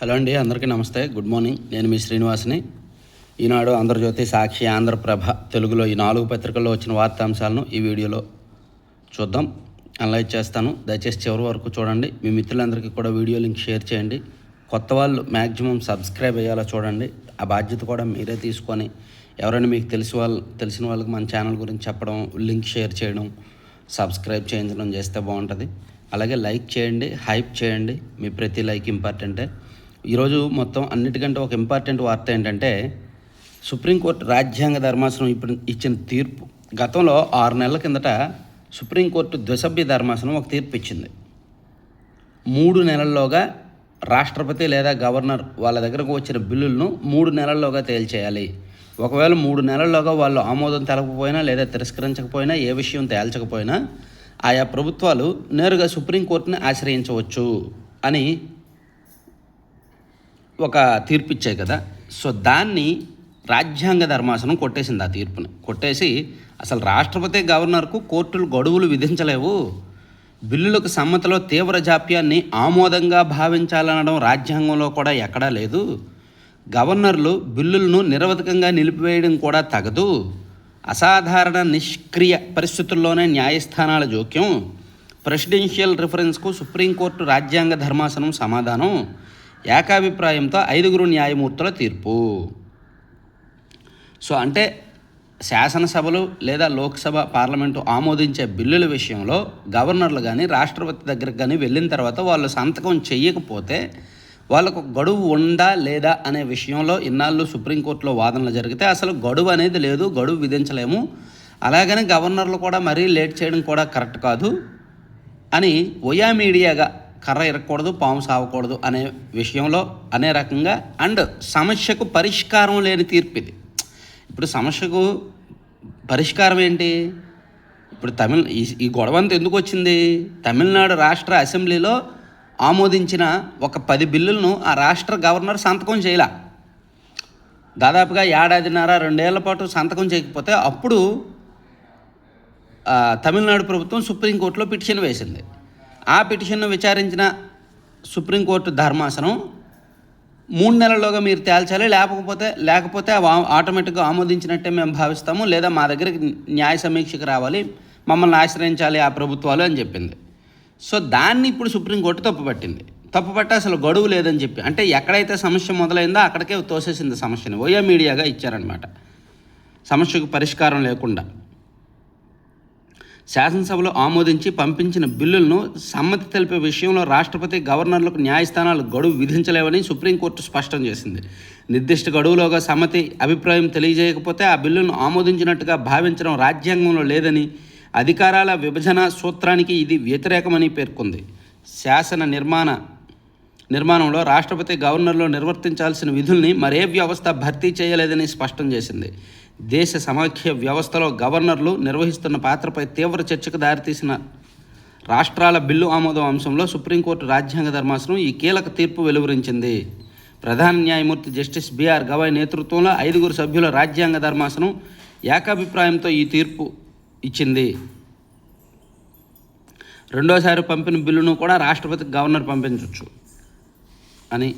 Hello అండి అందరికీ నమస్తే. Good morning. నేను మీ శ్రీనివాస్ని. ఈనాడు ఆంధ్రజ్యోతి సాక్షి ఆంధ్రప్రభ తెలుగులో ఈ నాలుగు పత్రికల్లో వచ్చిన వార్తాంశాలను ఈ వీడియోలో చూద్దాం. అనలైజ్ చేస్తాను. దయచేసి చివరి వరకు చూడండి. మీ మిత్రులందరికీ కూడా వీడియో లింక్ షేర్ చేయండి. కొత్త వాళ్ళు మ్యాక్సిమం సబ్స్క్రైబ్ అయ్యేలా చూడండి. ఆ బాధ్యత కూడా మీరే తీసుకొని ఎవరైనా మీకు తెలిసి వాళ్ళు తెలిసిన వాళ్ళకి మన ఛానల్ గురించి చెప్పడం లింక్ షేర్ చేయడం సబ్స్క్రైబ్ చేయించడం చేస్తే బాగుంటుంది. అలాగే లైక్ చేయండి హైప్ చేయండి. మీ ప్రతి లైక్ ఇంపార్టెంటే. ఈరోజు మొత్తం అన్నిటికంటే ఒక ఇంపార్టెంట్ వార్త ఏంటంటే సుప్రీంకోర్టు రాజ్యాంగ ధర్మాసనం ఇప్పుడు ఇచ్చిన తీర్పు. గతంలో ఆరు నెలల కిందట సుప్రీంకోర్టు ద్విసభ్య ధర్మాసనం ఒక తీర్పు ఇచ్చింది. మూడు నెలల్లోగా రాష్ట్రపతి లేదా గవర్నర్ వాళ్ళ దగ్గరకు వచ్చిన బిల్లులను మూడు నెలల్లోగా తేల్చేయాలి. ఒకవేళ మూడు నెలల్లోగా వాళ్ళు ఆమోదం తెలపకపోయినా లేదా తిరస్కరించకపోయినా ఏ విషయం తేల్చకపోయినా ఆయా ప్రభుత్వాలు నేరుగా సుప్రీంకోర్టుని ఆశ్రయించవచ్చు అని ఒక తీర్పు ఇచ్చాయి కదా. సో దాన్ని రాజ్యాంగ ధర్మాసనం కొట్టేసింది ఆ తీర్పుని. కొట్టేసి అసలు రాష్ట్రపతి గవర్నర్కు కోర్టులు గడువులు విధించలేవు. బిల్లులకు సమ్మతిలో తీవ్ర జాప్యాన్ని ఆమోదంగా భావించాలనడం రాజ్యాంగంలో కూడా ఎక్కడా లేదు. గవర్నర్లు బిల్లులను నిరవధికంగా నిలిపివేయడం కూడా తగదు. అసాధారణ నిష్క్రియ పరిస్థితుల్లోనే న్యాయస్థానాల జోక్యం. ప్రెసిడెన్షియల్ రిఫరెన్స్కు సుప్రీంకోర్టు రాజ్యాంగ ధర్మాసనం సమాధానం. ఏకాభిప్రాయంతో ఐదుగురు న్యాయమూర్తుల తీర్పు. సో అంటే శాసనసభలు లేదా లోక్సభ పార్లమెంటు ఆమోదించే బిల్లుల విషయంలో గవర్నర్లు కానీ రాష్ట్రపతి దగ్గరకు కానీ వెళ్ళిన తర్వాత వాళ్ళు సంతకం చేయకపోతే వాళ్ళకు గడువు ఉందా లేదా అనే విషయంలో ఇన్నాళ్ళు సుప్రీంకోర్టులో వాదనలు జరిగితే అసలు గడువు అనేది లేదు గడువు విధించలేము. అలాగని గవర్నర్లు కూడా మరీ లేట్ చేయడం కూడా కరెక్ట్ కాదు అని ఒయా మీడియాగా కర్ర ఇరగకూడదు పాము సావకూడదు అనే విషయంలో అనే రకంగా అండ్ సమస్యకు పరిష్కారం లేని తీర్పు ఇది. ఇప్పుడు సమస్యకు పరిష్కారం ఏంటి? ఇప్పుడు తమిళ ఈ ఈ గొడవ అంతా ఎందుకు వచ్చింది? తమిళనాడు రాష్ట్ర అసెంబ్లీలో ఆమోదించిన ఒక పది బిల్లులను ఆ రాష్ట్ర గవర్నర్ సంతకం చేయలే. దాదాపుగా ఏడాదిన్నర రెండేళ్ళ పాటు సంతకం చేయకపోతే అప్పుడు తమిళనాడు ప్రభుత్వం సుప్రీంకోర్టులో పిటిషన్ వేసింది. ఆ పిటిషన్ను విచారించిన సుప్రీంకోర్టు ధర్మాసనం మూడు నెలల్లోగా మీరు తేల్చాలి లేకపోతే లేకపోతే ఆ- ఆటోమేటిక్గా ఆమోదించినట్టే మేము భావిస్తాము లేదా మా దగ్గరికి న్యాయ సమీక్షకు రావాలి మమ్మల్ని ఆశ్రయించాలి ఆ ప్రభుత్వాలు అని చెప్పింది. సో దాన్ని ఇప్పుడు సుప్రీంకోర్టు తప్పుపట్టింది. తప్పుపట్ట అసలు గడువు లేదని చెప్పి అంటే ఎక్కడైతే సమస్య మొదలైందో అక్కడికే తోసేసింది సమస్యని ఓయో మీడియాగా ఇచ్చారనమాట. సమస్యకు పరిష్కారం లేకుండా. శాసనసభలో ఆమోదించి పంపించిన బిల్లులను సమ్మతి తెలిపే విషయంలో రాష్ట్రపతి గవర్నర్లకు న్యాయస్థానాలు గడువు విధించలేవని సుప్రీంకోర్టు స్పష్టం చేసింది. నిర్దిష్ట గడువులోగా సమ్మతి అభిప్రాయం తెలియజేయకపోతే ఆ బిల్లును ఆమోదించినట్టుగా భావించడం రాజ్యాంగంలో లేదని అధికారాల విభజన సూత్రానికి ఇది వ్యతిరేకమని పేర్కొంది. శాసన నిర్మాణ నిర్మాణంలో రాష్ట్రపతి గవర్నర్లు నిర్వర్తించాల్సిన విధుల్ని మరే వ్యవస్థ భర్తీ చేయలేదని స్పష్టం చేసింది. దేశ సమాఖ్య వ్యవస్థలో గవర్నర్లు నిర్వహిస్తున్న పాత్రపై తీవ్ర చర్చకు దారితీసిన రాష్ట్రాల బిల్లు ఆమోదం అంశంలో సుప్రీంకోర్టు రాజ్యాంగ ధర్మాసనం ఈ కీలక తీర్పు వెలువరించింది. ప్రధాన న్యాయమూర్తి జస్టిస్ బిఆర్ గవాయ్ నేతృత్వంలో ఐదుగురు సభ్యుల రాజ్యాంగ ధర్మాసనం ఏకాభిప్రాయంతో ఈ తీర్పు ఇచ్చింది. రెండోసారి పంపిన బిల్లును కూడా రాష్ట్రపతికి గవర్నర్ పంపించవచ్చు అని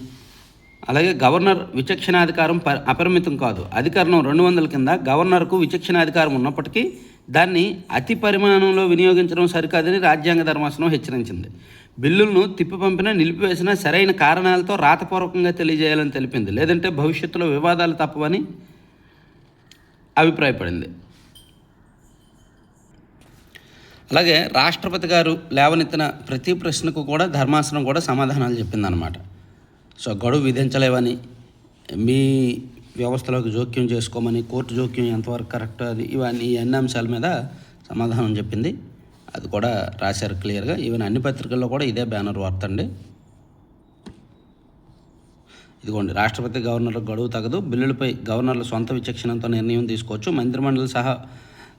అలాగే గవర్నర్ విచక్షణాధికారం ప అపరిమితం కాదు. అధికారం రెండు వందల కింద గవర్నర్కు విచక్షణాధికారం ఉన్నప్పటికీ దాన్ని అతి పరిమాణంలో వినియోగించడం సరికాదని రాజ్యాంగ ధర్మాసనం హెచ్చరించింది. బిల్లులను తిప్పి పంపినా నిలిపివేసినా సరైన కారణాలతో రాతపూర్వకంగా తెలియజేయాలని తెలిపింది. లేదంటే భవిష్యత్తులో వివాదాలు తప్పవని అభిప్రాయపడింది. అలాగే రాష్ట్రపతి గారు లేవనెత్తిన ప్రతి ప్రశ్నకు కూడా ధర్మాసనం కూడా సమాధానాలు చెప్పిందనమాట సో గడువు విధించలేవని మీ వ్యవస్థలోకి జోక్యం చేసుకోమని కోర్టు జోక్యం ఎంతవరకు కరెక్ట్ అది ఇవన్నీ ఈ అన్ని అంశాల మీద సమాధానం చెప్పింది. అది కూడా రాశారు క్లియర్గా. ఈవెన్ అన్ని పత్రికల్లో కూడా ఇదే బ్యానర్ వార్త అండి ఇదిగోండి రాష్ట్రపతి గవర్నర్లకు గడువు తగదు. బిల్లులపై గవర్నర్ల సొంత విచక్షణతో నిర్ణయం తీసుకోవచ్చు. మంత్రిమండలి సహా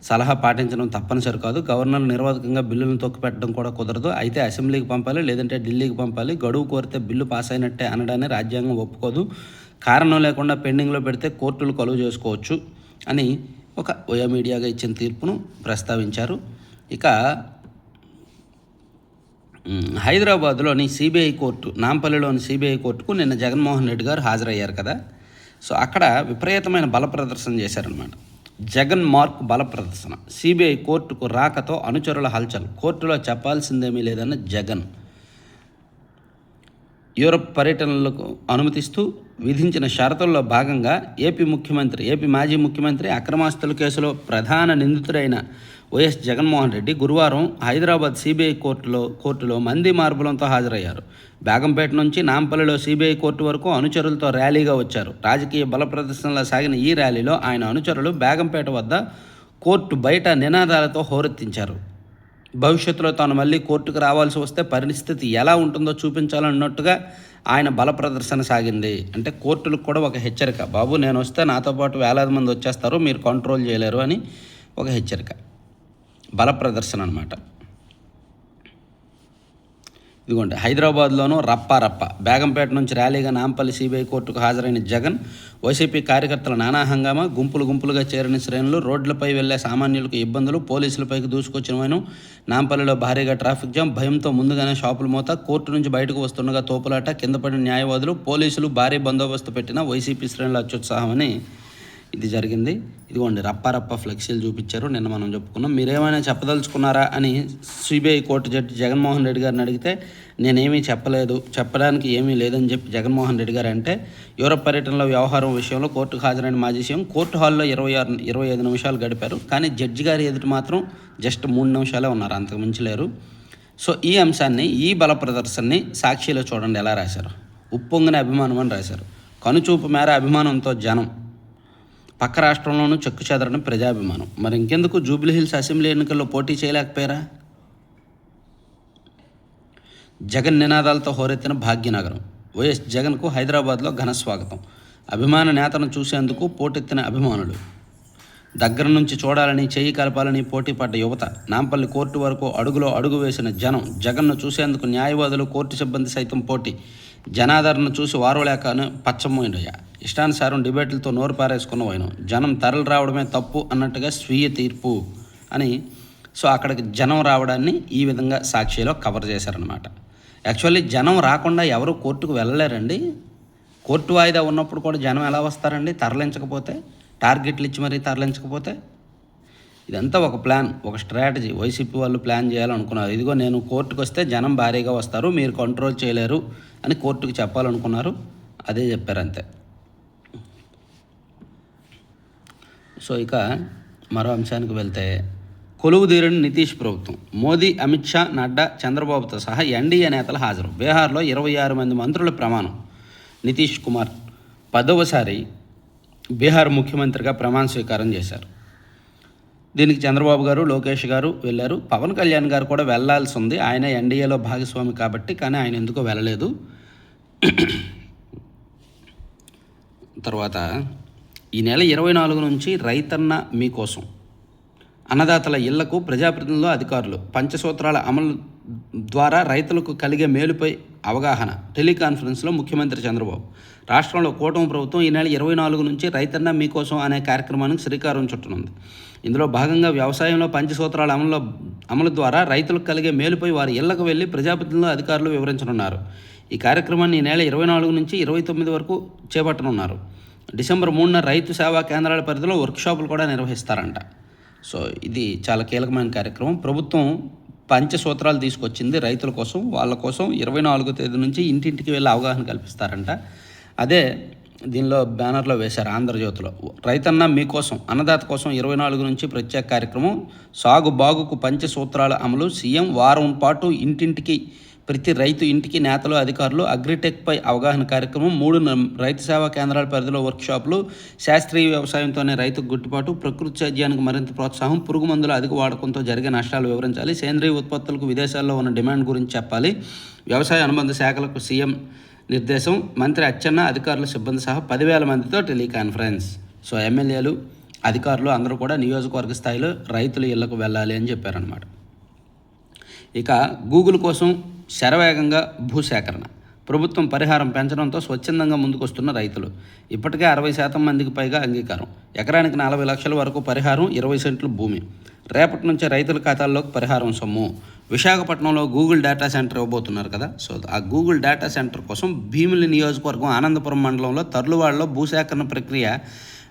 సలహా పాటించడం తప్పనిసరి కాదు. గవర్నర్ నిర్వాధకంగా బిల్లులను తొక్కిపెట్టడం కూడా కుదరదు. అయితే అసెంబ్లీకి పంపాలి లేదంటే ఢిల్లీకి పంపాలి. గడువు కోరితే బిల్లు పాస్ అయినట్టే అనడాన్ని రాజ్యాంగం ఒప్పుకోదు. కారణం లేకుండా పెండింగ్లో పెడితే కోర్టులు కొలువు చేసుకోవచ్చు అని ఒక ఓయా మీడియాగా ఇచ్చిన తీర్పును ప్రస్తావించారు. ఇక హైదరాబాద్లోని సిబిఐ కోర్టు నాంపల్లిలోని సిబిఐ కోర్టుకు నిన్న జగన్మోహన్ రెడ్డి గారు హాజరయ్యారు కదా. సో అక్కడ విపరీతమైన బల ప్రదర్శన చేశారనమాట జగన్ మార్క్ బల ప్రదర్శన సిబిఐ కోర్టుకు రాకతో అనుచరుల హల్చల్. కోర్టులో చెప్పాల్సిందేమీ లేదన్న జగన్. యూరప్ పర్యటనలకు అనుమతిస్తూ విధించిన షరతుల్లో భాగంగా ఏపీ ముఖ్యమంత్రి ఏపీ మాజీ ముఖ్యమంత్రి అక్రమాస్తుల కేసులో ప్రధాన నిందితుడైన వైఎస్ జగన్మోహన్ రెడ్డి గురువారం హైదరాబాద్ సిబిఐ కోర్టులో కోర్టులో మంది మార్పులంతో హాజరయ్యారు. బేగంపేట నుంచి నాంపల్లిలో సిబిఐ కోర్టు వరకు అనుచరులతో ర్యాలీగా వచ్చారు. రాజకీయ బల ప్రదర్శనలో సాగిన ఈ ర్యాలీలో ఆయన అనుచరులు బేగంపేట వద్ద కోర్టు బయట నినాదాలతో హోరెత్తించారు. భవిష్యత్తులో తాను మళ్ళీ కోర్టుకు రావాల్సి వస్తే పరిస్థితి ఎలా ఉంటుందో చూపించాలన్నట్టుగా ఆయన బల ప్రదర్శన సాగింది. అంటే కోర్టులకు కూడా ఒక హెచ్చరిక. బాబు నేను వస్తే నాతో పాటు వేలాది మంది వచ్చేస్తారు మీరు కంట్రోల్ చేయలేరు అని ఒక హెచ్చరిక. బల ప్రదర్శన అనమాట ఇదిగోండి హైదరాబాద్లోనూ రప్ప రప్ప. బేగంపేట నుంచి ర్యాలీగా నాంపల్లి సిబిఐ కోర్టుకు హాజరైన జగన్ వైసీపీ కార్యకర్తల నానా హంగామా గుంపులు గుంపులుగా చేరిన శ్రేణులు రోడ్లపై వెళ్ళే సామాన్యులకు ఇబ్బందులు పోలీసులపైకి దూసుకొచ్చిన వైను నాంపల్లిలో భారీగా ట్రాఫిక్ జామ్ భయంతో ముందుగానే షాపుల మూత కోర్టు నుంచి బయటకు వస్తుండగా తోపులాట కిందపడిన న్యాయవాదులు పోలీసులు భారీ బందోబస్తు పెట్టిన వైసీపీ శ్రేణుల అత్యుత్సాహమని ఇది జరిగింది. ఇదిగోండి రప్ప రప్ప ఫ్లెక్సీలు చూపించారు. నిన్న మనం చెప్పుకున్నాం. మీరేమైనా చెప్పదలుచుకున్నారా అని CBI court judge Jaganmohan Reddy గారిని అడిగితే నేనేమీ చెప్పలేదు చెప్పడానికి ఏమీ లేదని చెప్పి జగన్మోహన్ రెడ్డి గారు అంటే యూరప్ పర్యటనలో వ్యవహారం విషయంలో కోర్టుకు హాజరైన మాజీ సీఎం కోర్టు హాల్లో ఇరవై ఆరు ఇరవై ఐదు నిమిషాలు గడిపారు. కానీ జడ్జి గారి ఎదుటి మాత్రం జస్ట్ మూడు నిమిషాలే ఉన్నారు. అంతకు మించి లేరు. సో ఈ అంశాన్ని ఈ బల ప్రదర్శనని సాక్షిలో చూడండి ఎలా రాశారు. ఉప్పొంగిన అభిమానం అని రాశారు. కనుచూపు మేర అభిమానంతో జనం. పక్క రాష్ట్రంలోనూ చెక్కు చెదరని ప్రజాభిమానం. మరి ఇంకెందుకు జూబ్లీ హిల్స్ అసెంబ్లీ ఎన్నికల్లో పోటీ చేయలేకపోయారా? జగన్ నినాదాలతో హోరెత్తిన భాగ్యనగరం. వైఎస్ జగన్కు హైదరాబాద్లో ఘన స్వాగతం. అభిమాన నేతను చూసేందుకు పోటెత్తిన అభిమానులు. దగ్గర నుంచి చూడాలని చేయి కలపాలని పోటీ పడ్డ యువత నాంపల్లి కోర్టు వరకు అడుగులో అడుగు వేసిన జనం జగన్ను చూసేందుకు న్యాయవాదులు కోర్టు సిబ్బంది సైతం పోటీ. జనాదరణ చూసి వారోలేకను పచ్చమోయినయ్యా ఇష్టానుసారం డిబేట్లతో నోరు పారేసుకున్న వైనం జనం తరలి రావడమే తప్పు అన్నట్టుగా స్వీయ తీర్పు అని సో అక్కడికి జనం రావడాన్ని ఈ విధంగా సాక్షిలో కవర్ చేశారనమాట యాక్చువల్లీ జనం రాకుండా ఎవరు కోర్టుకు వెళ్ళలేరండి. కోర్టు వాయిదా ఉన్నప్పుడు కూడా జనం ఎలా వస్తారండి? తరలించకపోతే? టార్గెట్లు ఇచ్చి మరీ తరలించకపోతే? ఇదంతా ఒక ప్లాన్ ఒక స్ట్రాటజీ. వైసీపీ వాళ్ళు ప్లాన్ చేయాలనుకున్నారు. ఇదిగో నేను కోర్టుకు వస్తే జనం భారీగా వస్తారు మీరు కంట్రోల్ చేయలేరు అని కోర్టుకు చెప్పాలనుకున్నారు. అదే చెప్పారు అంతే సో ఇక మరో అంశానికి వెళ్తే కొలువు తీరని నితీష్ ప్రభుత్వం. మోదీ అమిత్ షా నడ్డా చంద్రబాబుతో సహా ఎన్డీఏ నేతలు హాజరు. బీహార్లో ఇరవై ఆరు మంది మంత్రుల ప్రమాణం. నితీష్ కుమార్ పదవసారి బీహార్ ముఖ్యమంత్రిగా ప్రమాణ స్వీకారం చేశారు. దీనికి చంద్రబాబు గారు లోకేష్ గారు వెళ్ళారు. పవన్ కళ్యాణ్ గారు కూడా వెళ్ళాల్సి ఉంది. ఆయన ఎన్డీఏలో భాగస్వామి కాబట్టి కానీ ఆయన ఎందుకో వెళ్ళలేదు. తర్వాత ఈ నెల ఇరవై నాలుగు నుంచి రైతన్న మీకోసం. అన్నదాతల ఇళ్ళకు ప్రజాప్రతినిధులు అధికారులు పంచసూత్రాల అమలు ద్వారా రైతులకు కలిగే మేలుపై అవగాహన. టెలికాన్ఫరెన్స్లో ముఖ్యమంత్రి చంద్రబాబు. రాష్ట్రంలో కూటమి ప్రభుత్వం ఈ నెల ఇరవై నాలుగు నుంచి రైతన్న మీకోసం అనే కార్యక్రమానికి శ్రీకారం చుట్టనుంది. ఇందులో భాగంగా వ్యవసాయంలో పంచసూత్రాల అమలు అమలు ద్వారా రైతులకు కలిగే మేలుపై వారి ఇళ్ళకు వెళ్ళి ప్రజాప్రతినిధులు అధికారులు వివరించనున్నారు. ఈ కార్యక్రమాన్ని ఈ నెల ఇరవై నాలుగు నుంచి ఇరవై తొమ్మిది వరకు చేపట్టనున్నారు. డిసెంబర్ మూడున రైతు సేవా కేంద్రాల పరిధిలో వర్క్షాపులు కూడా నిర్వహిస్తారంట. సో ఇది చాలా కీలకమైన కార్యక్రమం. ప్రభుత్వం పంచసూత్రాలు తీసుకొచ్చింది రైతుల కోసం వాళ్ళ కోసం ఇరవై నాలుగో తేదీ నుంచి ఇంటింటికి వెళ్ళి అవగాహన కల్పిస్తారంట. అదే దీనిలో బ్యానర్లో వేశారు ఆంధ్రజ్యోతిలో. రైతన్న మీకోసం అన్నదాత కోసం ఇరవై నాలుగు నుంచి ప్రత్యేక కార్యక్రమం. సాగు బాగుకు పంచసూత్రాల అమలు. సీఎం వారం పాటు ఇంటింటికి ప్రతి రైతు ఇంటికి నేతలు అధికారులు అగ్రిటెక్పై అవగాహన కార్యక్రమం మూడు న- రైతు సేవా కేంద్రాల పరిధిలో వర్క్షాపులు శాస్త్రీయ వ్యవసాయంతోనే రైతుకు గుట్టుబాటు ప్రకృతి సేద్యానికి మరింత ప్రోత్సాహం పురుగు మందుల అధిక వాడకంతో జరిగే నష్టాలు వివరించాలి సేంద్రీయ ఉత్పత్తులకు విదేశాల్లో ఉన్న డిమాండ్ గురించి చెప్పాలి వ్యవసాయ అనుబంధ శాఖలకు సీఎం నిర్దేశం మంత్రి అచ్చెన్న అధికారుల సిబ్బంది సహా పదివేల మందితో టెలికాన్ఫరెన్స్. సో ఎమ్మెల్యేలు అధికారులు అందరూ కూడా నియోజకవర్గ స్థాయిలో రైతుల ఇళ్ళకు వెళ్ళాలి అని చెప్పారనమాట ఇక గూగుల్ కోసం శరవేగంగా భూసేకరణ. ప్రభుత్వం పరిహారం పెంచడంతో స్వచ్ఛందంగా ముందుకొస్తున్న రైతులు. ఇప్పటికే అరవై శాతం మందికి పైగా అంగీకారం. ఎకరానికి నలభై లక్షల వరకు పరిహారం ఇరవై సెంట్లు భూమి. రేపటి నుంచే రైతుల ఖాతాల్లోకి పరిహారం సొమ్ము. విశాఖపట్నంలో గూగుల్ డేటా సెంటర్ ఇవ్వబోతున్నారు కదా. సో ఆ గూగుల్ డేటా సెంటర్ కోసం భీమిలి నియోజకవర్గం ఆనందపురం మండలంలో తరులువాడలో భూసేకరణ ప్రక్రియ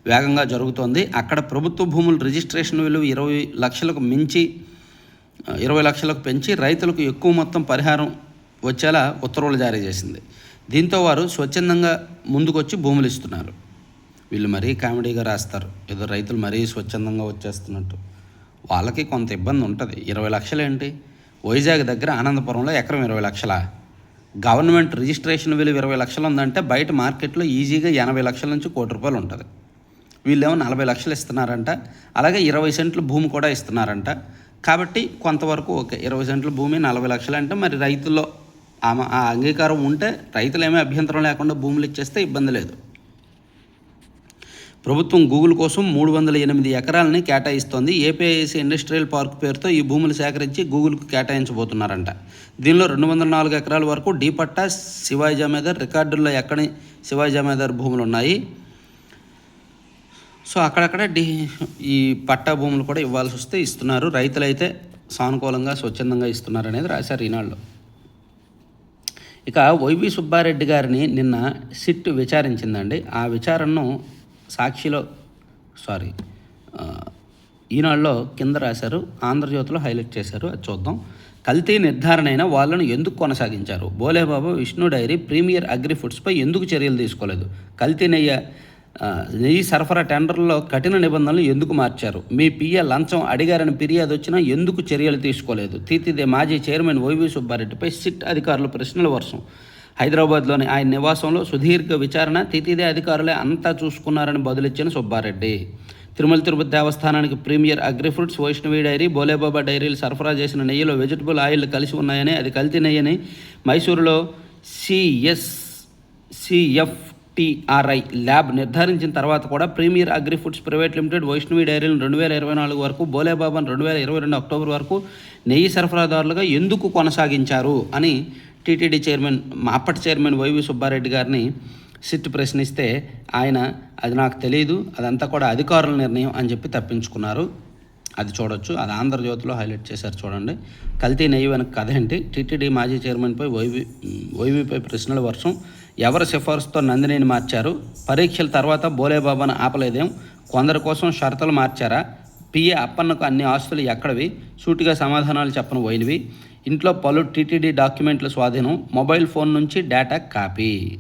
వేగంగా జరుగుతోంది. అక్కడ ప్రభుత్వ భూముల రిజిస్ట్రేషన్ విలువ ఇరవై లక్షలకు మించి ఇరవై లక్షలకు పెంచి రైతులకు ఎక్కువ మొత్తం పరిహారం వచ్చేలా ఉత్తర్వులు జారీ చేసింది. దీంతో వారు స్వచ్ఛందంగా ముందుకొచ్చి భూములు ఇస్తున్నారు. వీళ్ళు మరీ కామెడీగా రాస్తారు. ఏదో రైతులు మరీ స్వచ్ఛందంగా వచ్చేస్తున్నట్టు. వాళ్ళకి కొంత ఇబ్బంది ఉంటుంది. ఇరవై లక్షలు ఏంటి వైజాగ్ దగ్గర ఆనందపురంలో ఎకరం ఇరవై లక్షల? గవర్నమెంట్ రిజిస్ట్రేషన్ విలువ ఇరవై లక్షలు ఉందంటే బయట మార్కెట్లో ఈజీగా ఎనభై లక్షల నుంచి కోటి రూపాయలు ఉంటుంది. వీళ్ళేమో నలభై లక్షలు ఇస్తున్నారంట. అలాగే ఇరవై సెంట్లు భూమి కూడా ఇస్తున్నారంట. కాబట్టి కొంతవరకు ఓకే ఇరవై సెంట్ల భూమి నలభై లక్షలు అంటే మరి రైతుల్లో ఆ ఆ అంగీకారం ఉంటే రైతులు ఏమీ అభ్యంతరం లేకుండా భూములు ఇచ్చేస్తే ఇబ్బంది లేదు. ప్రభుత్వం గూగుల్ కోసం మూడు వందల ఎనిమిది ఎకరాలని కేటాయిస్తోంది. ఏపీఐసి ఇండస్ట్రియల్ పార్క్ పేరుతో ఈ భూములు సేకరించి గూగుల్కు కేటాయించబోతున్నారంట. దీనిలో రెండు వందల నాలుగు ఎకరాల వరకు డీ పట్టా శివాయి జమేదార్ రికార్డుల్లో ఎక్కడి శివాయి జమేదార్ భూములు ఉన్నాయి సో అక్కడక్కడ డి ఈ పట్టా భూములు కూడా ఇవ్వాల్సి వస్తే ఇస్తున్నారు. రైతులైతే సానుకూలంగా స్వచ్ఛందంగా ఇస్తున్నారు అనేది రాశారు ఈనాళ్ళు ఇక వైవి సుబ్బారెడ్డి గారిని నిన్న సిట్ విచారించిందండి. ఆ విచారణను సాక్షిలో సారీ ఈనాడులో కింద రాశారు. ఆంధ్రజ్యోతిలో హైలైట్ చేశారు. అది చూద్దాం. కల్తీ నిర్ధారణ అయిన వాళ్ళను ఎందుకు కొనసాగించారు? Bhole Baba Vishnu dairy premier agri ఫుడ్స్పై ఎందుకు చర్యలు తీసుకోలేదు? కల్తీ నెయ్యి సరఫరా టెండర్లో కఠిన నిబంధనలు ఎందుకు మార్చారు? మీ పిఏ లంచం అడిగారని ఫిర్యాదు వచ్చినా ఎందుకు చర్యలు తీసుకోలేదు? తీతిదే మాజీ చైర్మన్ వైవి సుబ్బారెడ్డిపై సిట్ అధికారులు ప్రశ్నల వర్షం. హైదరాబాద్లోని ఆయన నివాసంలో సుదీర్ఘ విచారణ తితిదే అధికారులే అంతా చూసుకున్నారని బదులిచ్చిన సుబ్బారెడ్డి. తిరుమల తిరుపతి దేవస్థానానికి premier agri foods Vaishnavi dairy Bhole Baba డైరీలు సరఫరా చేసిన నెయ్యిలో వెజిటబుల్ ఆయిల్ కలిసి ఉన్నాయని అది కల్తీ నెయ్యని మైసూరులో సిఎస్ ఎఫ్టీఆర్ఐ ల్యాబ్ నిర్ధారించిన తర్వాత కూడా premier agri foods private limited Vaishnavi డైరీలను రెండు వేల ఇరవై నాలుగు వరకు బోలేబాబాను రెండు వేల ఇరవై రెండు అక్టోబర్ వరకు నెయ్యి సరఫరాదారులుగా ఎందుకు కొనసాగించారు అని టీటీడీ చైర్మన్ మా అప్పటి చైర్మన్ వైవి సుబ్బారెడ్డి గారిని సిట్ ప్రశ్నిస్తే ఆయన అది నాకు తెలియదు అదంతా కూడా అధికారుల నిర్ణయం అని చెప్పి తప్పించుకున్నారు. అది చూడొచ్చు అది ఆంధ్రజ్యోతిలో హైలైట్ చేశారు చూడండి. కల్తీ నెయ్యి వెనక కథ ఏంటి? టీటీడీ మాజీ చైర్మన్పై వైవి వైవీపై ప్రశ్నల వర్షం ఎవరి సిఫార్సుతో నందినిని మార్చారు? పరీక్షల తర్వాత బోలేబాబాను ఆపలేదేం? కొందరి కోసం షరతులు మార్చారా? పిఏ అప్పన్నకు అన్ని ఆస్తులు ఎక్కడవి? సూటిగా సమాధానాలు చెప్పను పోయినవి. ఇంట్లో పలు టీటీడీ డాక్యుమెంట్ల స్వాధీనం మొబైల్ ఫోన్ నుంచి డేటా కాపీ.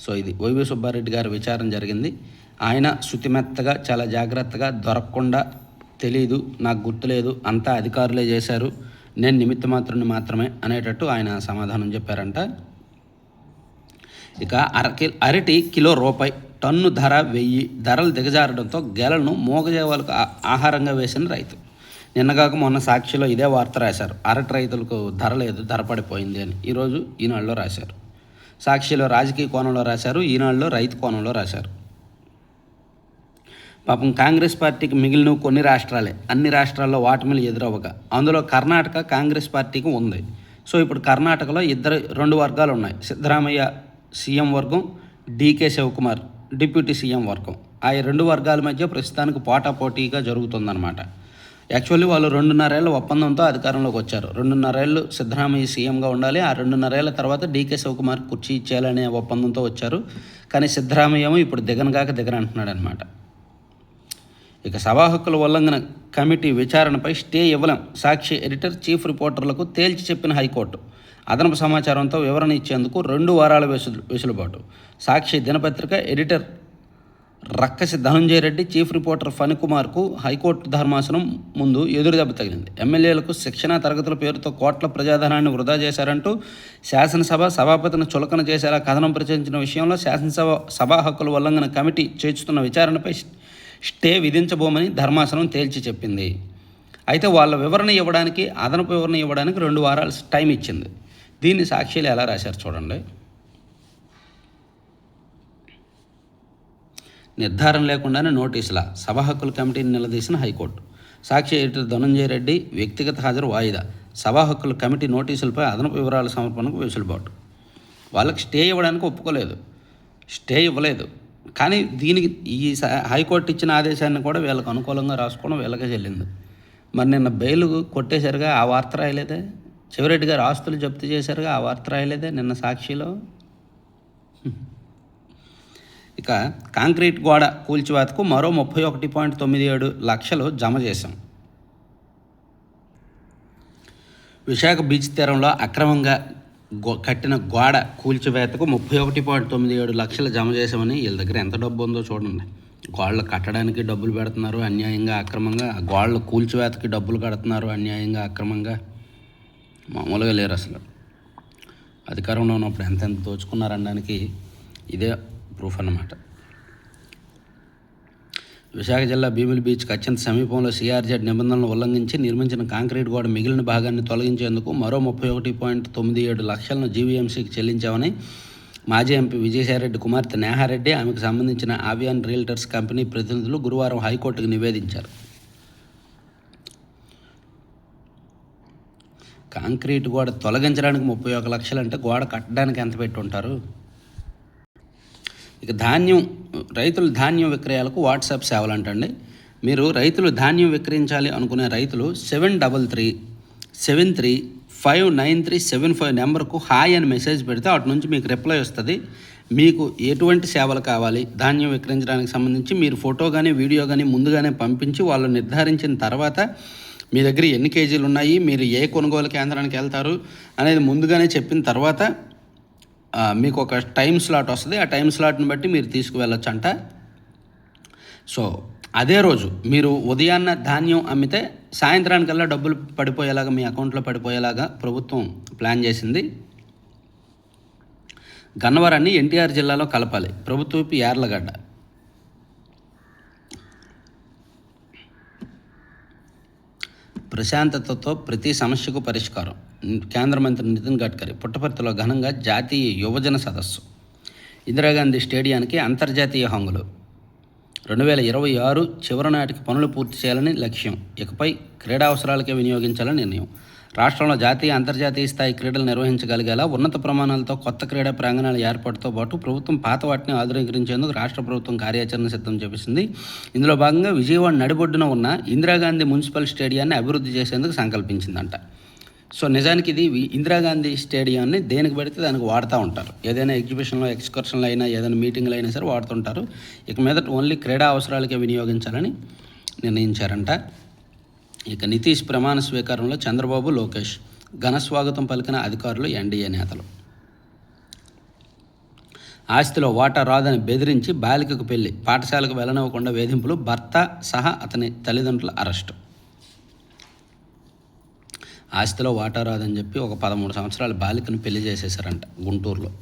సో ఇది వైవి సుబ్బారెడ్డి గారి విచారణ జరిగింది. ఆయన శుతిమెత్తగా చాలా జాగ్రత్తగా దొరకకుండా తెలీదు నాకు గుర్తులేదు అంతా అధికారులే చేశారు. నేను నిమిత్త మాత్రుని మాత్రమే అనేటట్టు ఆయన సమాధానం చెప్పారంట. ఇక అరకి అరటి కిలో రూపాయి టన్ను ధర వెయ్యి ధరలు దిగజారడంతో గెలను మూగజేవాలకు ఆహారంగా వేసిన రైతు. నిన్నగాక మొన్న సాక్షిలో ఇదే వార్త రాశారు. అరటి రైతులకు ధర లేదు ధర పడిపోయింది అని. ఈరోజు ఈనాడులో రాశారు. సాక్షిలో రాజకీయ కోణంలో రాశారు ఈనాడులో రైతు కోణంలో రాశారు. పాపం కాంగ్రెస్ పార్టీకి మిగిలిన కొన్ని రాష్ట్రాలే. అన్ని రాష్ట్రాల్లో ఓటమిలు ఎదురవ్వగా అందులో కర్ణాటక కాంగ్రెస్ పార్టీకి ఉంది. సో ఇప్పుడు కర్ణాటకలో ఇద్దరు రెండు వర్గాలు ఉన్నాయి. సిద్ధరామయ్య సీఎం వర్గం డీకే శివకుమార్ డిప్యూటీ సీఎం వర్గం. ఆ రెండు వర్గాల మధ్య ప్రస్తుతానికి పోటాపోటీగా జరుగుతుందన్నమాట. యాక్చువల్లీ వాళ్ళు రెండున్నరేళ్ళ ఒప్పందంతో అధికారంలోకి వచ్చారు. రెండున్నరేళ్ళు సిద్ధరామయ్య సీఎంగా ఉండాలి ఆ రెండున్నరేళ్ళ తర్వాత డీకే శివకుమార్ కుర్చీ ఇచ్చేయాలనే ఒప్పందంతో వచ్చారు. కానీ సిద్ధరామయ్య ఇప్పుడు దిగనగాక దిగనంటున్నాడు అనమాట ఇక సభా హక్కుల ఉల్లంఘన కమిటీ విచారణపై స్టే ఇవ్వలేం. సాక్షి ఎడిటర్ చీఫ్ రిపోర్టర్లకు తేల్చి చెప్పిన హైకోర్టు. అదనపు సమాచారంతో వివరణ ఇచ్చేందుకు రెండు వారాల వెసు వెసులుబాటు. సాక్షి దినపత్రిక editor Rakkasi Dhananjaya Reddy chief reporter ఫణికుమార్కు high court ధర్మాసనం ముందు ఎదురు దెబ్బ తగిలింది. ఎమ్మెల్యేలకు శిక్షణా తరగతుల పేరుతో కోట్ల ప్రజాధనాన్ని వృధా చేశారంటూ శాసనసభ సభాపతిని చులకన చేసేలా కథనం ప్రచురించిన విషయంలో శాసనసభ సభా హక్కుల ఉల్లంఘన కమిటీ చేస్తున్న విచారణపై స్టే విధించబోమని ధర్మాసనం తేల్చి చెప్పింది. అయితే వాళ్ళ వివరణ ఇవ్వడానికి అదనపు వివరణ ఇవ్వడానికి రెండు వారాలు టైం ఇచ్చింది. దీన్ని సాక్షిలు ఎలా రాశారు చూడండి. నిర్ధారణ లేకుండానే నోటీసుల సభ హక్కుల కమిటీని నిలదీసిన high court. Sakshi editor Dhananjaya Reddy వ్యక్తిగత హాజరు వాయిదా. సభా హక్కుల కమిటీ నోటీసులపై అదనపు వివరాల సమర్పణకు వెసులుబాటు. వాళ్ళకి స్టే ఇవ్వడానికి ఒప్పుకోలేదు. స్టే ఇవ్వలేదు. కానీ దీనికి ఈ స- హైకోర్టు ఇచ్చిన ఆదేశాన్ని కూడా వీళ్ళకి అనుకూలంగా రాసుకోవడం వీళ్ళకే చెల్లింది. మరి నిన్న బెయిల్ కొట్టేశారుగా ఆ వార్త రాయలేదే? చివరెడ్డి గారు ఆస్తులు జప్తు చేశారుగా ఆ వార్త రాయలేదే నిన్న సాక్షిలో. ఇక కాంక్రీట్ గోడ కూల్చివేతకు మరో ముప్పై ఒకటి పాయింట్ తొమ్మిది ఏడు లక్షలు జమ చేశాం. విశాఖ బీచ్ తీరంలో అక్రమంగా గో కట్టిన గోడ కూల్చివేతకు ముప్పై ఒకటి పాయింట్ తొమ్మిది ఏడు లక్షలు జమ చేసామని వీళ్ళ దగ్గర ఎంత డబ్బు ఉందో చూడండి. గోడలు కట్టడానికి డబ్బులు పెడుతున్నారు అన్యాయంగా అక్రమంగా. గోడలు కూల్చివేతకి డబ్బులు కడుతున్నారు అన్యాయంగా అక్రమంగా. మామూలుగా లేరు అసలు. అధికారంలో ఉన్నప్పుడు ఎంతెంత దోచుకున్నారనడానికి ఇదే ప్రూఫ్ అన్నమాట. విశాఖ జిల్లా భీమిలి బీచ్కి అత్యంత సమీపంలో సిఆర్జెడ్ నిబంధనలు ఉల్లంఘించి నిర్మించిన కాంక్రీట్ గోడ మిగిలిన భాగాన్ని తొలగించేందుకు మరో ముప్పై ఒకటి పాయింట్ తొమ్మిది ఏడు లక్షలను జీవీఎంసీకి చెల్లించామని మాజీ ఎంపీ విజయసాయిరెడ్డి కుమార్తె నేహారెడ్డి ఆమెకు సంబంధించిన ఆవియాన్ రియల్టర్స్ కంపెనీ ప్రతినిధులు గురువారం హైకోర్టుకు నివేదించారు. కాంక్రీట్ గోడ తొలగించడానికి ముప్పై ఒక లక్షలు అంటే గోడ కట్టడానికి ఎంత పెట్టి ఉంటారు? ఇక ధాన్యం రైతులు ధాన్యం విక్రయాలకు వాట్సాప్ సేవలు అంటండి. మీరు రైతులు ధాన్యం విక్రయించాలి అనుకునే రైతులు seven double three seven three five nine three seven five నెంబర్కు హాయ్ అని మెసేజ్ పెడితే అటు నుంచి మీకు రిప్లై వస్తుంది. మీకు ఎటువంటి సేవలు కావాలి? ధాన్యం విక్రయించడానికి సంబంధించి మీరు ఫోటో కానీ వీడియో కానీ ముందుగానే పంపించి వాళ్ళు నిర్ధారించిన తర్వాత మీ దగ్గర ఎన్ని కేజీలు ఉన్నాయి? మీరు ఏ కొనుగోలు కేంద్రానికి వెళ్తారు? అనేది ముందుగానే చెప్పిన తర్వాత మీకు ఒక టైం స్లాట్ వస్తుంది. ఆ టైం స్లాట్ని బట్టి మీరు తీసుకువెళ్ళొచ్చు అంట సో అదే రోజు మీరు ఉదయాన్న ధాన్యం అమ్మితే సాయంత్రానికల్లా డబ్బులు పడిపోయేలాగా మీ అకౌంట్లో పడిపోయేలాగా ప్రభుత్వం ప్లాన్ చేసింది. గన్నవరాన్ని ఎన్టీఆర్ జిల్లాలో కలపాలి. ప్రభుత్వపు యార్లగడ్డ. ప్రశాంతతతో ప్రతి సమస్యకు పరిష్కారం. కేంద్ర మంత్రి నితిన్ గడ్కరీ పుట్టపర్తిలో ఘనంగా జాతీయ యువజన సదస్సు. ఇందిరాగాంధీ స్టేడియానికి అంతర్జాతీయ హంగులు. రెండు వేల ఇరవై ఆరు చివరి నాటికి పనులు పూర్తి చేయాలని లక్ష్యం. ఇకపై క్రీడా అవసరాలకే వినియోగించాలని నిర్ణయం. రాష్ట్రంలో జాతీయ అంతర్జాతీయ స్థాయి క్రీడలు నిర్వహించగలిగేలా ఉన్నత ప్రమాణాలతో కొత్త క్రీడా ప్రాంగణాల ఏర్పాటుతో పాటు ప్రభుత్వం పాత వాటిని ఆధునీకరించేందుకు రాష్ట్ర ప్రభుత్వం కార్యాచరణ సిద్ధం చేసింది ఇందులో భాగంగా విజయవాడ నడిబొడ్డున ఉన్న ఇందిరాగాంధీ మున్సిపల్ స్టేడియాన్ని అభివృద్ధి చేసేందుకు సంకల్పించిందంట. సో నిజానికి ఇది ఇందిరాగాంధీ స్టేడియాన్ని దేనికి పెడితే దానికి వాడుతూ ఉంటారు. ఏదైనా ఎగ్జిబిషన్లో ఎక్స్కర్షన్లు అయినా ఏదైనా మీటింగ్లు అయినా సరే వాడుతుంటారు. ఇక మీద ఓన్లీ క్రీడా అవసరాలకే వినియోగించాలని నిర్ణయించారంట. ఇక నితీష్ ప్రమాణ స్వీకారంలో చంద్రబాబు లోకేష్ ఘన స్వాగతం పలికిన అధికారులు ఎన్డీఏ నేతలు. ఆస్తిలో వాటా రాదని బెదిరించి బాలికకు పెళ్ళి పాఠశాలకు వెళ్ళనివ్వకుండా వేధింపులు భర్త సహా అతని తల్లిదండ్రుల అరెస్టు. ఆస్తిలో వాటా రాదని చెప్పి ఒక పదమూడు సంవత్సరాల బాలికను పెళ్ళి చేసేశారంట గుంటూరులో.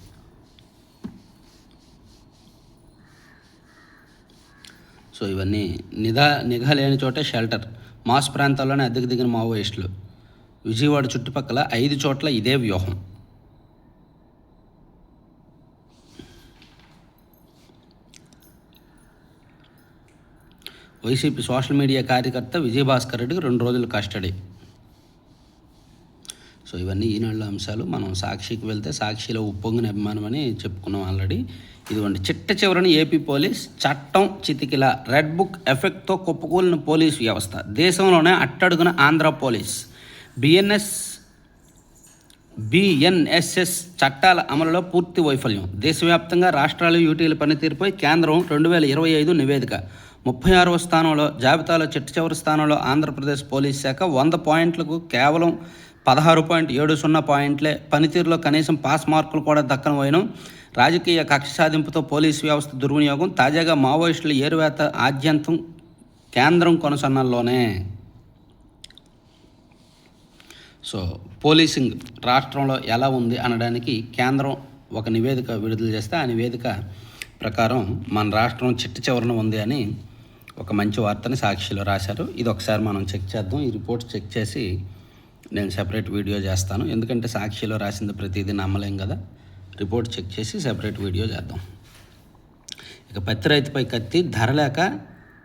సో ఇవన్నీ నిఘా నిఘా లేని చోటే షెల్టర్. మాస్ ప్రాంతాల్లోనే అద్దెకు దిగిన మావోయిస్టులు. విజయవాడ చుట్టుపక్కల ఐదు చోట్ల ఇదే వ్యూహం. వైసీపీ సోషల్ మీడియా కార్యకర్త విజయభాస్కర్ రెడ్డికి రెండు రోజులు కస్టడీ. సో ఇవన్నీ ఈనాళ్ళ అంశాలు. మనం సాక్షికి వెళ్తే సాక్షిలో ఉప్పొంగిన అభిమానం అని చెప్పుకున్నాం ఆల్రెడీ. ఇదిగోండి చిట్ట చివరని ఏపీ పోలీస్ చట్టం చితికిల రెడ్ బుక్ ఎఫెక్ట్తో కుప్పకూలిన పోలీస్ వ్యవస్థ. దేశంలోనే అట్టడుగున ఆంధ్ర పోలీస్. బిఎన్ఎస్ బిఎన్ఎస్ఎస్ చట్టాల అమలులో పూర్తి వైఫల్యం. దేశవ్యాప్తంగా రాష్ట్రాలు యూటీల పనితీరుపై కేంద్రం రెండు వేల ఇరవై ఐదు నివేదిక. ముప్పై ఆరవ స్థానంలో జాబితాలో చిట్ట చివరి స్థానంలో ఆంధ్రప్రదేశ్ పోలీస్ శాఖ వంద పాయింట్లకు కేవలం పదహారు పాయింట్ ఏడు సున్నా పాయింట్లే. పనితీరులో కనీసం పాస్ మార్కులు కూడా దక్కను పోయినం. రాజకీయ కక్ష సాధింపుతో పోలీస్ వ్యవస్థ దుర్వినియోగం. తాజాగా మావోయిస్టుల ఏరువేత ఆద్యంతం కేంద్రం కొనసన్నల్లోనే సో పోలీసింగ్ రాష్ట్రంలో ఎలా ఉంది అనడానికి కేంద్రం ఒక నివేదిక విడుదల చేస్తే ఆ నివేదిక ప్రకారం మన రాష్ట్రం చిట్ట చివరన ఉంది అని ఒక మంచి వార్తని సాక్షిలో రాశారు. ఇది ఒకసారి మనం చెక్ చేద్దాం. ఈ రిపోర్ట్ చెక్ చేసి నేను సెపరేట్ వీడియో చేస్తాను. ఎందుకంటే సాక్షిలో రాసింది ప్రతిదీ నమ్మలేం కదా. రిపోర్ట్ చెక్ చేసి సెపరేట్ వీడియో చేద్దాం. ఇక పత్తి రైతుపై కత్తి ధర లేక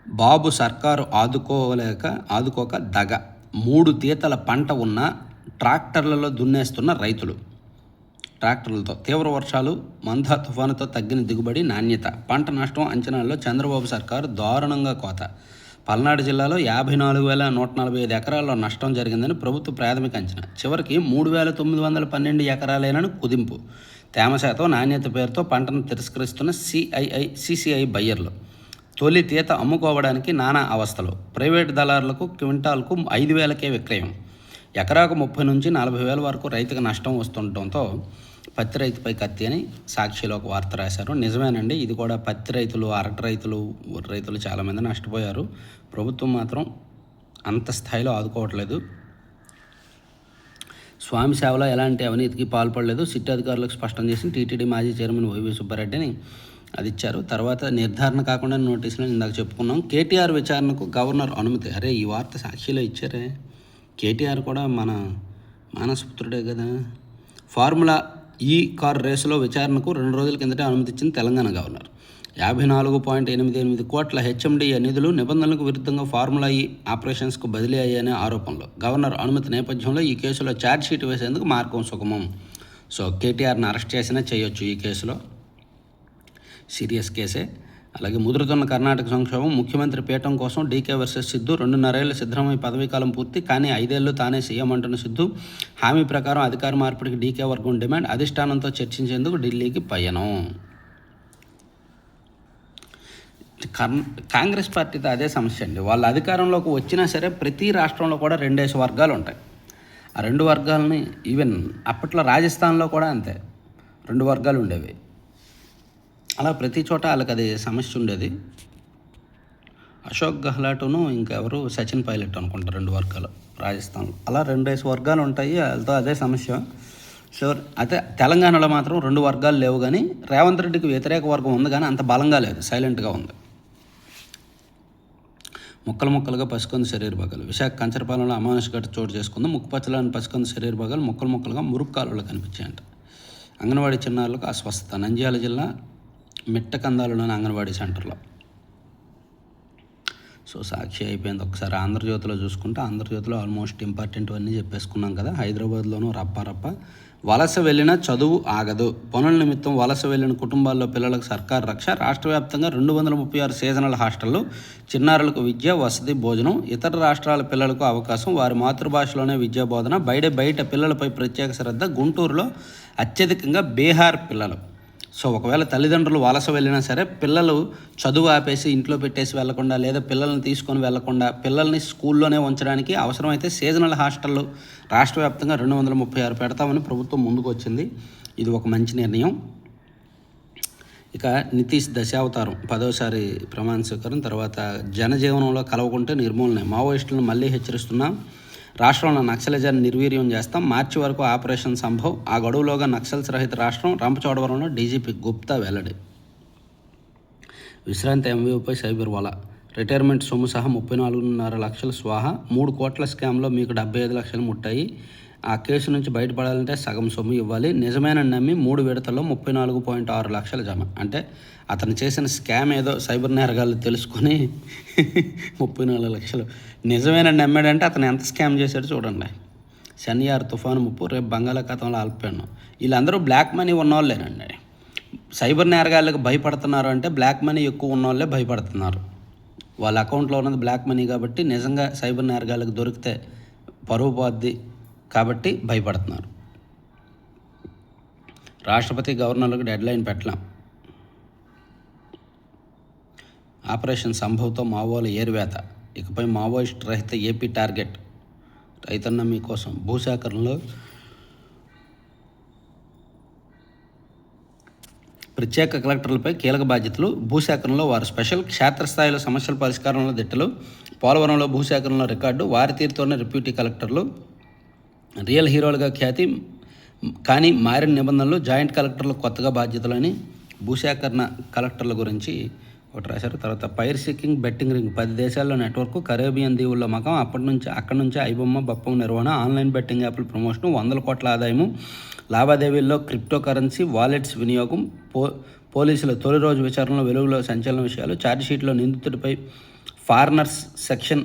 బాబు సర్కారు ఆదుకోలేక ఆదుకోక దగ. మూడు తీతల పంట ఉన్న ట్రాక్టర్లలో దున్నేస్తున్న రైతులు. ట్రాక్టర్లతో తీవ్ర వర్షాలు మంద తుఫానుతో తగ్గిన దిగుబడి నాణ్యత. పంట నష్టం అంచనాల్లో చంద్రబాబు సర్కారు దారుణంగా కోత. పల్నాడు జిల్లాలో యాభై నాలుగు వేల నూట నలభై ఐదు ఎకరాల్లో నష్టం జరిగిందని ప్రభుత్వ ప్రాథమిక అంచనా. చివరికి మూడు వేల తొమ్మిది వందల పన్నెండు ఎకరాలేనని కుదింపు. తేమ శాతం నాణ్యత పేరుతో పంటను తిరస్కరిస్తున్న సిఐఐ సిసిఐ బయ్యర్లు. తొలి తీత అమ్ముకోవడానికి నానా అవస్థలు. ప్రైవేటు దళారులకు క్వింటాల్కు ఐదు వేలకే విక్రయం. ఎకరాకు ముప్పై నుంచి నలభై వేల వరకు రైతుకు నష్టం వస్తుండటంతో పత్తి రైతుపై కత్తి అని సాక్షిలో ఒక వార్త రాశారు. నిజమేనండి ఇది కూడా పత్తి రైతులు అరటి రైతులు రైతులు చాలామంది నష్టపోయారు. ప్రభుత్వం మాత్రం అంత స్థాయిలో ఆదుకోవట్లేదు. స్వామి సేవలో ఎలాంటి అవినీతికి పాల్పడలేదు. సిట్ అధికారులకు స్పష్టం చేసి టీటీడీ మాజీ చైర్మన్ వైవి సుబ్బారెడ్డిని అది ఇచ్చారు. తర్వాత నిర్ధారణ కాకుండా నోటీసులు ఇందాక చెప్పుకున్నాం. కేటీఆర్ విచారణకు గవర్నర్ అనుమతి. అరే ఈ వార్త సాక్షిలో ఇచ్చారే. కేటీఆర్ కూడా మన మానసపుత్రుడే కదా. ఫార్ములా ఈ కార్ రేసులో విచారణకు రెండు రోజుల కిందటే అనుమతిచ్చింది తెలంగాణ గవర్నర్. యాభై నాలుగు పాయింట్ ఎనిమిది ఎనిమిది కోట్ల హెచ్ఎండి నిధులు నిబంధనలకు విరుద్ధంగా ఫార్ములా ఈ ఆపరేషన్స్కు బదిలీ అయ్యాయనే ఆరోపణలు. గవర్నర్ అనుమతి నేపథ్యంలో ఈ కేసులో ఛార్జ్షీట్ వేసేందుకు మార్గం సుగమం. సో కేటీఆర్ని అరెస్ట్ చేసినా చేయొచ్చు ఈ కేసులో. సీరియస్ కేసే. అలాగే ముదురుతున్న కర్ణాటక సంక్షోభం ముఖ్యమంత్రి పీఠం కోసం డీకే వర్సెస్ సిద్ధు రెండున్నరేళ్ళ సిద్ధమై పదవీకాలం పూర్తి కానీ ఐదేళ్ళు తానే సీఎం అంటున్న సిద్ధు హామీ ప్రకారం అధికార మార్పిడికి డీకే వర్గం డిమాండ్ అధిష్టానంతో చర్చించేందుకు ఢిల్లీకి పయనం. కర్ కాంగ్రెస్ పార్టీతో అదే సమస్య అండి. వాళ్ళ అధికారంలోకి వచ్చినా సరే ప్రతి రాష్ట్రంలో కూడా రెండేసి వర్గాలు ఉంటాయి. ఆ రెండు వర్గాలని ఈవెన్ అప్పట్లో రాజస్థాన్లో కూడా అంతే. రెండు వర్గాలు ఉండేవి. అలా ప్రతి చోట వాళ్ళకి అది సమస్య ఉండేది. అశోక్ గెహ్లాట్ను ఇంకెవరు సచిన్ పైలట్ అనుకుంటారు రెండు వర్గాలు రాజస్థాన్లో అలా రెండేసి వర్గాలు ఉంటాయి వాళ్ళతో అదే సమస్య. షూర్ అయితే తెలంగాణలో మాత్రం రెండు వర్గాలు లేవు కానీ రేవంత్ రెడ్డికి వ్యతిరేక వర్గం ఉంది కానీ అంత బలంగా లేదు సైలెంట్గా ఉంది. ముక్కలు ముక్కలుగా పసుకుంది శరీర భాగాలు. విశాఖ కంచరపాలెంలో అమానుష చోటు చేసుకుంది. ముక్కుపచ్చలని పసుకుంది శరీర భాగాలు ముక్కలు ముక్కలుగా మురుక్కాలు కనిపించాయంట. అంగన్వాడీ చిన్నారులకు అస్వస్థత. నంద్యాల జిల్లా మిట్టకందాలలోని అంగన్వాడీ సెంటర్లో. సో సాక్షి అయిపోయింది. ఒకసారి ఆంధ్రజ్యోతిలో చూసుకుంటే ఆంధ్రజ్యోతిలో ఆల్మోస్ట్ ఇంపార్టెంట్ అన్నీ చెప్పేసుకున్నాం కదా. హైదరాబాద్లోనూ రప్ప రప్ప. వలస వెళ్ళిన చదువు ఆగదు. పనుల నిమిత్తం వలస వెళ్ళిన కుటుంబాల్లో పిల్లలకు సర్కారు రక్ష. రాష్ట్ర వ్యాప్తంగా రెండు వందల ముప్పై ఆరు సీజనల్ హాస్టళ్ళు చిన్నారులకు విద్య వసతి భోజనం ఇతర రాష్ట్రాల పిల్లలకు అవకాశం వారి మాతృభాషలోనే విద్యా బోధన బయట బయట పిల్లలపై ప్రత్యేక శ్రద్ధ గుంటూరులో అత్యధికంగా బీహార్ పిల్లలు. సో ఒకవేళ తల్లిదండ్రులు వలస వెళ్ళినా సరే పిల్లలు చదువు ఆపేసి ఇంట్లో పెట్టేసి వెళ్ళకుండా లేదా పిల్లల్ని తీసుకొని వెళ్ళకుండా పిల్లల్ని స్కూల్లోనే ఉంచడానికి అవసరమైతే సీజనల్ హాస్టళ్ళు రాష్ట్ర వ్యాప్తంగా రెండు వందల ముప్పై ఆరు పెడతామని ప్రభుత్వం ముందుకు వచ్చింది. ఇది ఒక మంచి నిర్ణయం. ఇక నితీష్ దశావతారం పదోసారి ప్రమాణ స్వీకారం తర్వాత జనజీవనంలో కలవకుంటే నిర్మూలన. మావోయిస్టులను మళ్ళీ హెచ్చరిస్తున్నాం. రాష్ట్రంలో నక్సలిజాన్ని నిర్వీర్యం చేస్తాం. మార్చి వరకు ఆపరేషన్ సంభవ్. ఆ గడువులోగా నక్సల్స్ రహిత రాష్ట్రం రంపచోడవరంలో డీజీపీ గుప్తా వెల్లడి. విశ్రాంతి ఎంవీఓపై సైబర్ వల. రిటైర్మెంట్ సొమ్ము సహా ముప్పై నాలుగున్నర లక్షల స్వాహ. మూడు కోట్ల స్కామ్లో మీకు డెబ్బై ఐదు లక్షలు ముట్టాయి. ఆ కేసు నుంచి బయటపడాలంటే సగం సొమ్ము ఇవ్వాలి. నిజమైన నమ్మి మూడు విడతల్లో ముప్పై నాలుగు పాయింట్ ఆరు లక్షలు జమ. అంటే అతను చేసిన స్కామ్ ఏదో సైబర్ నేరగాళ్ళు తెలుసుకొని ముప్పై నాలుగు లక్షలు. నిజమైన నమ్మాడంటే అతను ఎంత స్కామ్ చేశాడో చూడండి. శనియార్ తుఫాను ముప్పు రేపు బంగాళాఖాతంలో అల్పాను. వీళ్ళందరూ బ్లాక్ మనీ ఉన్నవాళ్ళేనండి సైబర్ నేరగాళ్ళకి భయపడుతున్నారు అంటే బ్లాక్ మనీ ఎక్కువ ఉన్నవాళ్ళే భయపడుతున్నారు. వాళ్ళ అకౌంట్లో ఉన్నది బ్లాక్ మనీ కాబట్టి నిజంగా సైబర్ నేరగాళ్ళకి దొరికితే పరువు పోద్ది. కాబట్టి భయపడుతున్నారు. రాష్ట్రపతి గవర్నర్లకు డెడ్ లైన్ పెట్టలేం. ఆపరేషన్ సంభవ్తో మావోల ఏరువేత. ఇకపై మావోయిస్ట్ రహిత ఏపీ టార్గెట్. రైతన్న మీకోసం భూసేకరణలో ప్రత్యేక కలెక్టర్లపై కీలక బాధ్యతలు. భూసేకరణలో వారు స్పెషల్ క్షేత్రస్థాయిలో సమస్యల పరిష్కారంలో దిట్టలు. పోలవరంలో భూసేకరణలో రికార్డు. వారి తీరుతోనే రిప్యూటీ కలెక్టర్లు. రియల్ హీరోలుగా ఖ్యాతి కానీ మారిన నిబంధనలు జాయింట్ కలెక్టర్లు కొత్తగా బాధ్యతలని భూసేకరణ కలెక్టర్ల గురించి ఒకటి రాశారు. తర్వాత పైర్ సిక్కింగ్ బెట్టింగ్ రింగ్ పది దేశాల్లో నెట్వర్క్ కరేబియన్ దీవుల్లో మకం అప్పటి నుంచి అక్కడి నుంచి ఐబొమ్మ బొప్పం నిర్వహణ ఆన్లైన్ బెట్టింగ్ యాప్ల ప్రమోషన్ వందల కోట్ల ఆదాయము లావాదేవీల్లో క్రిప్టో కరెన్సీ వాలెట్స్ వినియోగం పో పోలీసుల తొలి రోజు విచారణలో వెలుగులో సంచలన విషయాలు ఛార్జ్షీట్లో నిందితుడిపై ఫారినర్స్ సెక్షన్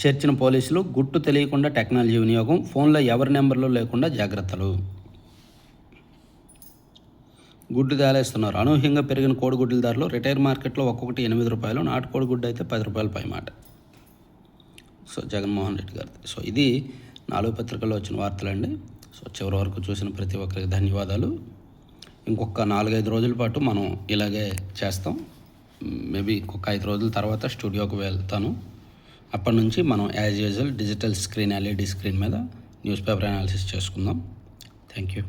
చేర్చిన పోలీసులు గుట్టు తెలియకుండా టెక్నాలజీ వినియోగం ఫోన్లో ఎవరి నెంబర్లు లేకుండా జాగ్రత్తలు. గుడ్డు తేలేస్తున్నారు. అనూహ్యంగా పెరిగిన కోడిగుడ్ల ధరలు రిటైర్ మార్కెట్లో ఒక్కొక్కటి ఎనిమిది రూపాయలు నాటుకోడి గుడ్డు అయితే పది రూపాయలు పై మాట. సో జగన్మోహన్ రెడ్డి గారి సో ఇది నాలుగు పత్రికల్లో వచ్చిన వార్తలండి. సో చివరి వరకు చూసిన ప్రతి ఒక్కరికి ధన్యవాదాలు. ఇంకొక నాలుగైదు రోజుల పాటు మనం ఇలాగే చేస్తాం. మేబీ ఇంకొక ఐదు రోజుల తర్వాత స్టూడియోకి వెళ్తాను. అప్పటి నుంచి మనం as usual digital screen LED screen మీద న్యూస్ పేపర్ అనాలిసిస్ చేసుకుందాం. Thank you